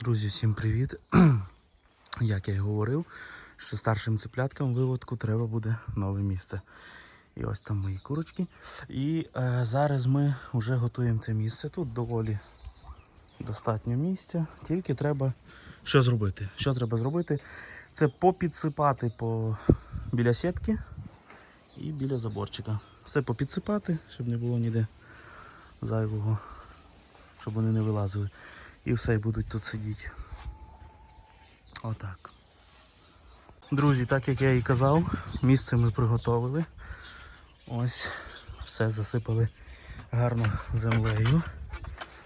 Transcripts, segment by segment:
Друзі, всім привіт! Як я і говорив, що старшим ципляткам виводку треба буде нове місце. І ось там мої курочки. І е, зараз ми вже готуємо це місце. Тут доволі достатньо місця. Тільки треба що зробити? Що треба зробити? Це попідсипати по... біля сітки і біля заборчика. Все попідсипати, щоб не було ніде зайвого, щоб вони не вилазили. І все, і будуть тут сидіти. Отак. Друзі, так як я і казав, місце ми приготовили. Ось все засипали гарно землею,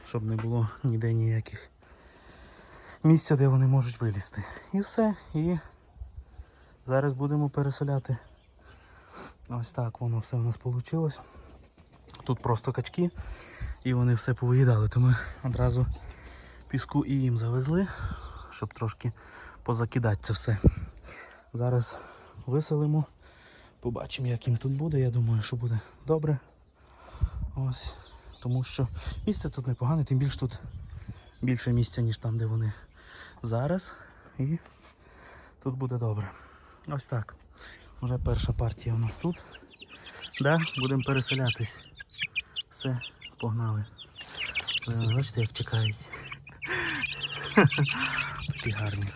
щоб не було ніде ніяких місця, де вони можуть вилізти. І все. І зараз будемо переселяти. Ось так воно все у нас вийшло. Тут просто качки і вони все повиїдали, то ми одразу піску і їм завезли, щоб трошки позакидати це все. Зараз виселимо, побачимо, як їм тут буде. Я думаю, що буде добре. Ось. Тому що місце тут непогане, тим більше тут більше місця, ніж там, де вони зараз. І тут буде добре. Ось так. Вже перша партія у нас тут. Да, будемо переселятись. Все, погнали. Бачите, як чекають. Такі гарні.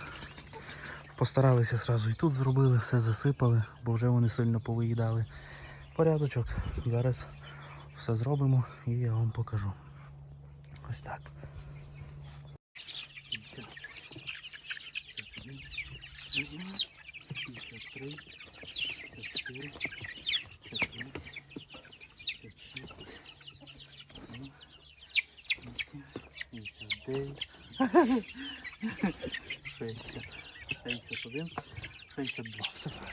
Постаралися сразу і тут зробили, все засипали, бо вже вони сильно повиїдали. Порядочок. Зараз все зробимо і я вам покажу. Ось так. Шестьдесят. 61, 62. Все правильно.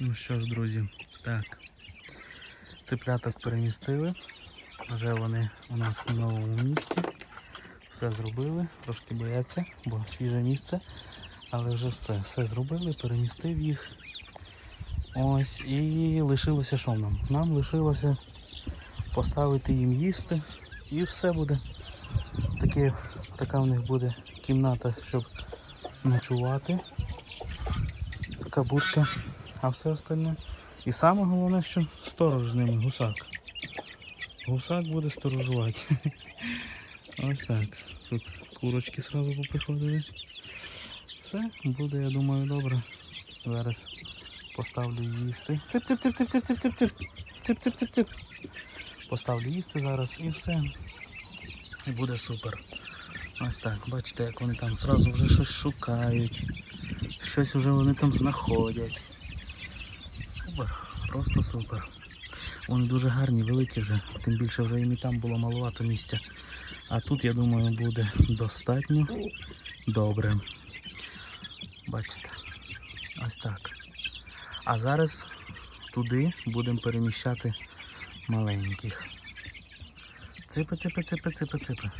Ну що ж, друзі, так. Цепляток перемістили. Вже вони у нас в новому місці. Все зробили, трошки бояться, бо свіже місце. Але вже все, все зробили, перемістив їх. Ось і лишилося що нам? Нам лишилося поставити їм їсти і все буде. Таке, така в них буде кімната, щоб ночувати. Така будка, а все остальне. І саме головне, що сторож з ними гусак. Гусак буде сторожувати. Ось так. Тут курочки сразу поприходили. Все, буде, я думаю, добре. Зараз поставлю їсти. Цip-цip-цip-цip-цip-цip-цip. Цip-цip-цip-цip. Поставлю їсти зараз і все. І буде супер. Ось так, бачите, як вони там зразу вже щось шукають. Щось вже вони там знаходять. Супер, просто супер. Вони дуже гарні, великі вже, тим більше вже їм і там було маловато місця. А тут, я думаю, буде достатньо добре. Бачите, ось так. А зараз туди будемо переміщати маленьких. Ципи, ципи, ципи, ципи, ципи.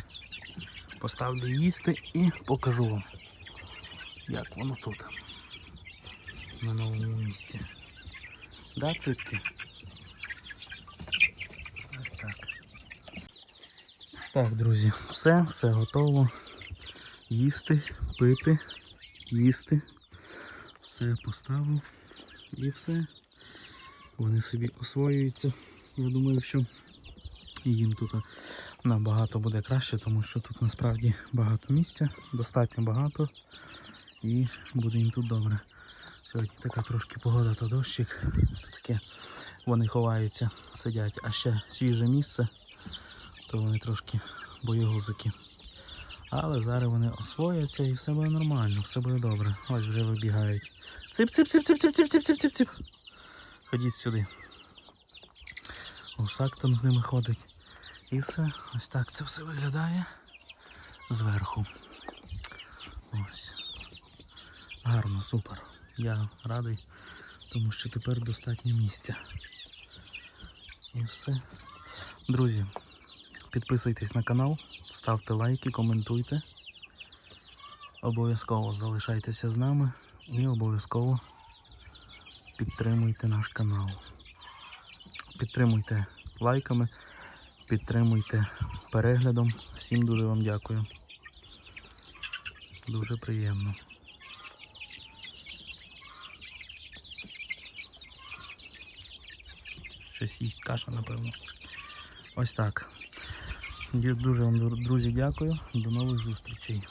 Поставлю їсти і покажу вам, як воно тут. На новому місці. Да, ципки? Ось так. Так, друзі, все, все готово. Їсти, пити, їсти. Все поставив і все. Вони собі освоюються. Я думаю, що їм тут набагато буде краще, тому що тут насправді багато місця, достатньо багато і буде їм тут добре. Сьогодні така трошки погода та дощик. То таке вони ховаються, сидять, а ще свіже місце, то вони трошки боєгузики. Але зараз вони освояться і все буде нормально, все буде добре. Ось вже вибігають. Цип, цип, цип, цип, цип, цип, цип, цип, цип, цип. Ходіть сюди. Гусак там з ними ходить. І все, ось так це все виглядає зверху. Ось. Гарно, супер. Я радий, тому що тепер достатньо місця. І все. Друзі, підписуйтесь на канал, ставте лайки, коментуйте. Обов'язково залишайтеся з нами і обов'язково підтримуйте наш канал. Підтримуйте лайками, підтримуйте переглядом. Всім дуже вам дякую. Дуже приємно. Щось їсть каша, напевно. Ось так. Дуже вам, друзі, дякую. До нових зустрічей.